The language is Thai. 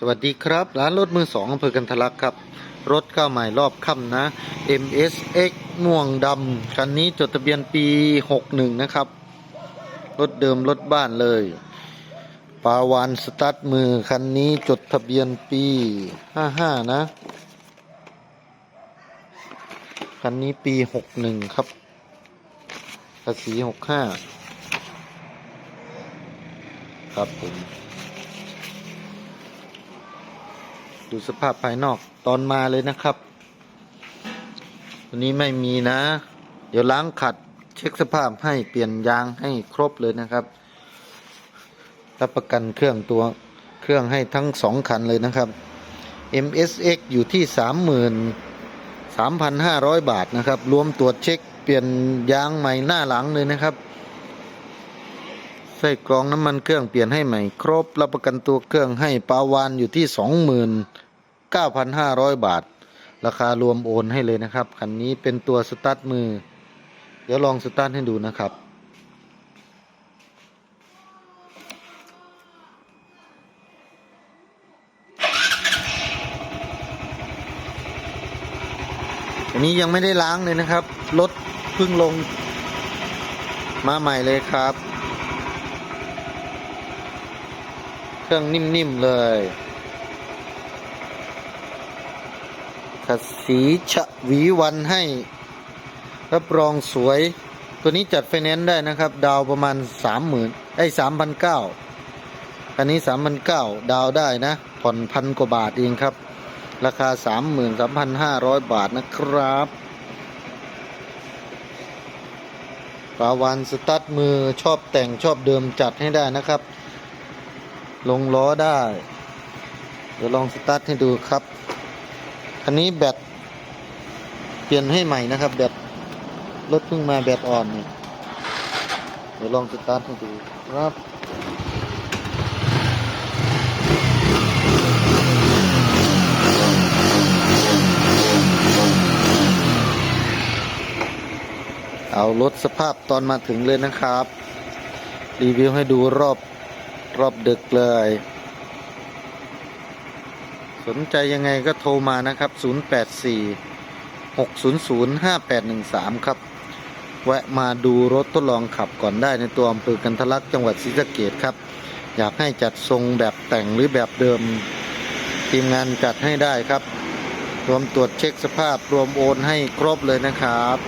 สวัสดีครับ ร้านรถมือสองอำเภอกันทะลักครับ รถเข้าใหม่รอบค่ำนะ MSX ม่วงดำคันนี้จดทะเบียนปี 61 นะครับ รถเดิมรถบ้านเลย ปาวานสตาร์ทมือคันนี้จดทะเบียนปี 55 นะ คันนี้ปี 61 ครับภาษี 65 ครับผม ดูสภาพภายนอกตอนมาเลยนะครับ วันนี้ไม่มีนะ เดี๋ยวล้างขัดเช็คสภาพให้เปลี่ยนยางให้ครบเลยนะครับ รับประกันเครื่องตัวเครื่องให้ทั้งสองคันเลยนะครับ MSX อยู่ที่สามหมื่นสามพันห้าร้อยบาทนะครับ รวมตรวจเช็คเปลี่ยนยางใหม่หน้าหลังเลยนะครับใส่กรองน้ำมันเครื่องเปลี่ยนให้ใหม่ครบ รับประกันตัวเครื่องให้ปาวานอยู่ที่สองหมื่น เก้าพันห้าร้อยบาท ราคารวมโอนให้เลยนะครับ คันนี้เป็นตัวสตาร์ทมือ เดี๋ยวลองสตาร์ทให้ดูนะครับ อันนี้ยังไม่ได้ล้างเลยนะครับ รถเพิ่งลงมาใหม่เลยครับ เครื่องนิ่ม ๆ เลย ขัดสีฉวีวันให้รับรองสวย ตัวนี้จัดไฟแนนซ์ได้นะครับ ดาวประมาณสามหมื่นไอ้สามพันเก้าอันนี้สามพันเก้าดาวได้นะ ผ่อนพันกว่าบาทเองครับ ราคาสามหมื่นสามพันห้าร้อยบาทนะครับปาวานสตาร์ทมือชอบแต่งชอบเดิมจัดให้ได้นะครับ ลงล้อได้ เดี๋ยวลองสตาร์ทให้ดูครับ คันนี้แบตเปลี่ยนให้ใหม่นะครับ แบตรถเพิ่งมาแบตอ่อนเนี่ยเดี๋ยวลองสตาร์ทให้ดูครับเอารถสภาพตอนมาถึงเลยนะครับ รีวิวให้ดูรอบรอบดึกเลย สนใจยังไงก็โทรมานะครับ 084 600 5813 ครับ แวะมาดูรถทดลองขับก่อนได้ในตัวอำเภอกันทลักจังหวัดศรีสะเกดครับ อยากให้จัดทรงแบบแต่งหรือแบบเดิม ทีมงานจัดให้ได้ครับ รวมตรวจเช็คสภาพรวมโอนให้ครบเลยนะครับ